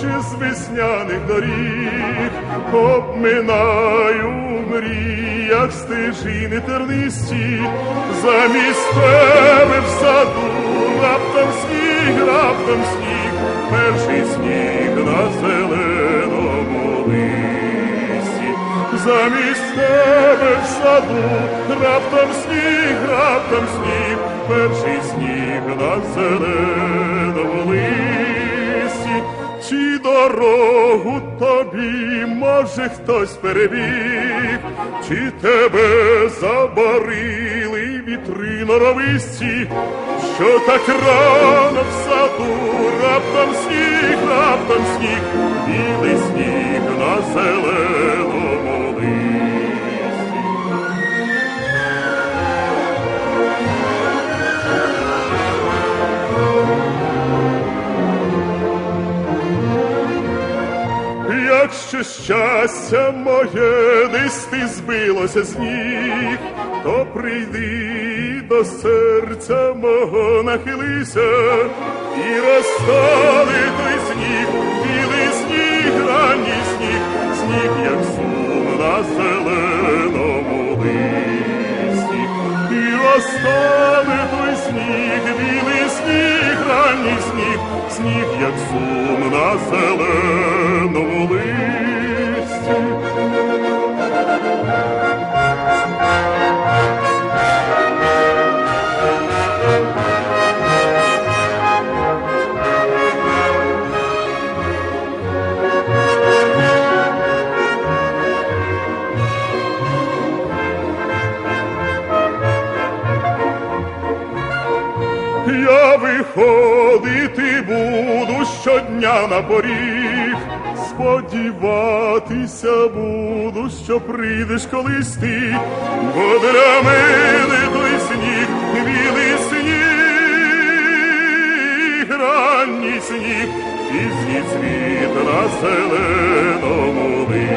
ще з весняних доріг, обминаю в мріях стежини тернисті, замість тебе в саду, раптом сніг, раптом сніг, перший сніг на зеленому листі, замість тебе в саду, раптом сніг, раптом сніг, перший сніг на зеленому дорогу тобі може хтось перебіг, чи тебе забарили вітри норовисті, що так рано в саду, раптом сніг, раптом сніг, білий сніг на зеленому Якщо щастя моє десь ти збилося з ніг, то прийди до серця мого нахилися і розтали той сніг, білий сніг, ранній сніг, сніг, як сум на зеленому листі, і розтане той сніг, білий сніг, ранній сніг, сніг, як сум на зеленому Я виходити буду щодня на поріг, сподіватися буду, що прийдеш колись ти, бо для мене той сніг, білий сніг, ранній сніг, пізній цвіт на зеленому листі,